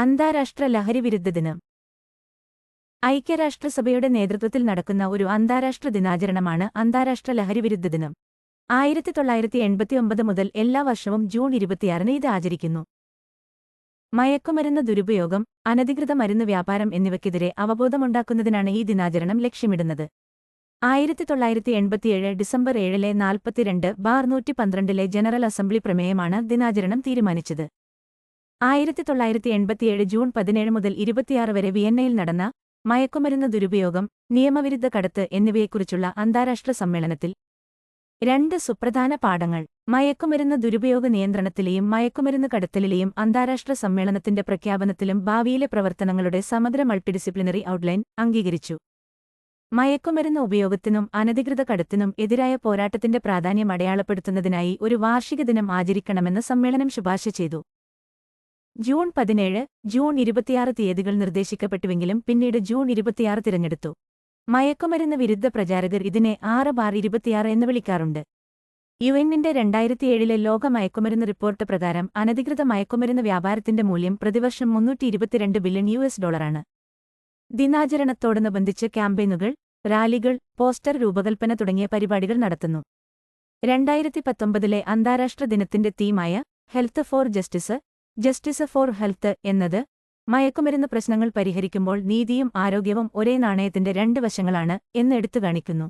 അന്താരാഷ്ട്ര ലഹരിവിരുദ്ധ ദിനം. ഐക്യരാഷ്ട്രസഭയുടെ നേതൃത്വത്തിൽ നടക്കുന്ന ഒരു അന്താരാഷ്ട്ര ദിനാചരണമാണ് അന്താരാഷ്ട്ര ലഹരിവിരുദ്ധ ദിനം. ആയിരത്തി തൊള്ളായിരത്തി എൺപത്തിയൊമ്പത് മുതൽ എല്ലാ വർഷവും ജൂൺ ഇരുപത്തിയാറിന് ഇത് ആചരിക്കുന്നു. മയക്കുമരുന്ന് ദുരുപയോഗം അനധികൃത മരുന്ന് വ്യാപാരം എന്നിവയ്ക്കെതിരെ അവബോധമുണ്ടാക്കുന്നതിനാണ് ഈ ദിനാചരണം ലക്ഷ്യമിടുന്നത്. ആയിരത്തി തൊള്ളായിരത്തി എൺപത്തിയേഴ് ഡിസംബർ ഏഴിലെ നാൽപ്പത്തിരണ്ട് ബാർ നൂറ്റി പന്ത്രണ്ടിലെ ജനറൽ അസംബ്ലി പ്രമേയമാണ് ദിനാചരണം തീരുമാനിച്ചത്. ആയിരത്തി തൊള്ളായിരത്തി എൺപത്തിയേഴ് ജൂൺ പതിനേഴ് മുതൽ ഇരുപത്തിയാറ് വരെ വിയന്നയിൽ നടന്ന മയക്കുമരുന്ന് ദുരുപയോഗം നിയമവിരുദ്ധ കടത്ത് എന്നിവയെക്കുറിച്ചുള്ള അന്താരാഷ്ട്ര സമ്മേളനത്തിൽ രണ്ട് സുപ്രധാന പാഠങ്ങൾ. മയക്കുമരുന്ന് ദുരുപയോഗ നിയന്ത്രണത്തിലെയും മയക്കുമരുന്ന് കടത്തലിലെയും അന്താരാഷ്ട്ര സമ്മേളനത്തിന്റെ പ്രഖ്യാപനത്തിലും ഭാവിയിലെ പ്രവർത്തനങ്ങളുടെ സമഗ്ര മൾട്ടിഡിസിപ്ലിനറി ഔട്ട്ലൈൻ അംഗീകരിച്ചു. മയക്കുമരുന്ന് ഉപയോഗത്തിനും അനധികൃത കടത്തിനും എതിരായ പോരാട്ടത്തിന്റെ പ്രാധാന്യം അടയാളപ്പെടുത്തുന്നതിനായി ഒരു വാർഷിക ദിനം ആചരിക്കണമെന്ന് സമ്മേളനം ശുപാർശ ചെയ്തു. ജൂൺ പതിനേഴ് ജൂൺ ഇരുപത്തിയാറ് തീയതികൾ നിർദ്ദേശിക്കപ്പെട്ടുവെങ്കിലും പിന്നീട് ജൂൺ ഇരുപത്തിയാറ് തിരഞ്ഞെടുത്തു. മയക്കുമരുന്ന് വിരുദ്ധ പ്രചാരകർ ഇതിനെ ആറ് ബാർ ഇരുപത്തിയാറ് എന്ന് വിളിക്കാറുണ്ട്. യു എന്നിന്റെ രണ്ടായിരത്തിയേഴിലെ ലോക മയക്കുമരുന്ന് റിപ്പോർട്ട് പ്രകാരം അനധികൃത മയക്കുമരുന്ന് വ്യാപാരത്തിന്റെ മൂല്യം പ്രതിവർഷം മുന്നൂറ്റി ഇരുപത്തിരണ്ട് ബില്യൺ യു എസ് ഡോളറാണ്. ദിനാചരണത്തോടനുബന്ധിച്ച് ക്യാമ്പയിനുകൾ റാലികൾ പോസ്റ്റർ രൂപകൽപ്പന തുടങ്ങിയ പരിപാടികൾ നടത്തുന്നു. രണ്ടായിരത്തി പത്തൊമ്പതിലെ അന്താരാഷ്ട്ര ദിനത്തിന്റെ തീമായ health for justice justice for health എന്നത് മയക്കുമരുന്ന് പ്രശ്നങ്ങൾ പരിഹരിക്കുമ്പോൾ നീതിയും ആരോഗ്യവും ഒരേ നാണയത്തിന്റെ രണ്ട് വശങ്ങളാണ് എന്ന് എടുത്തു കാണിക്കുന്നു.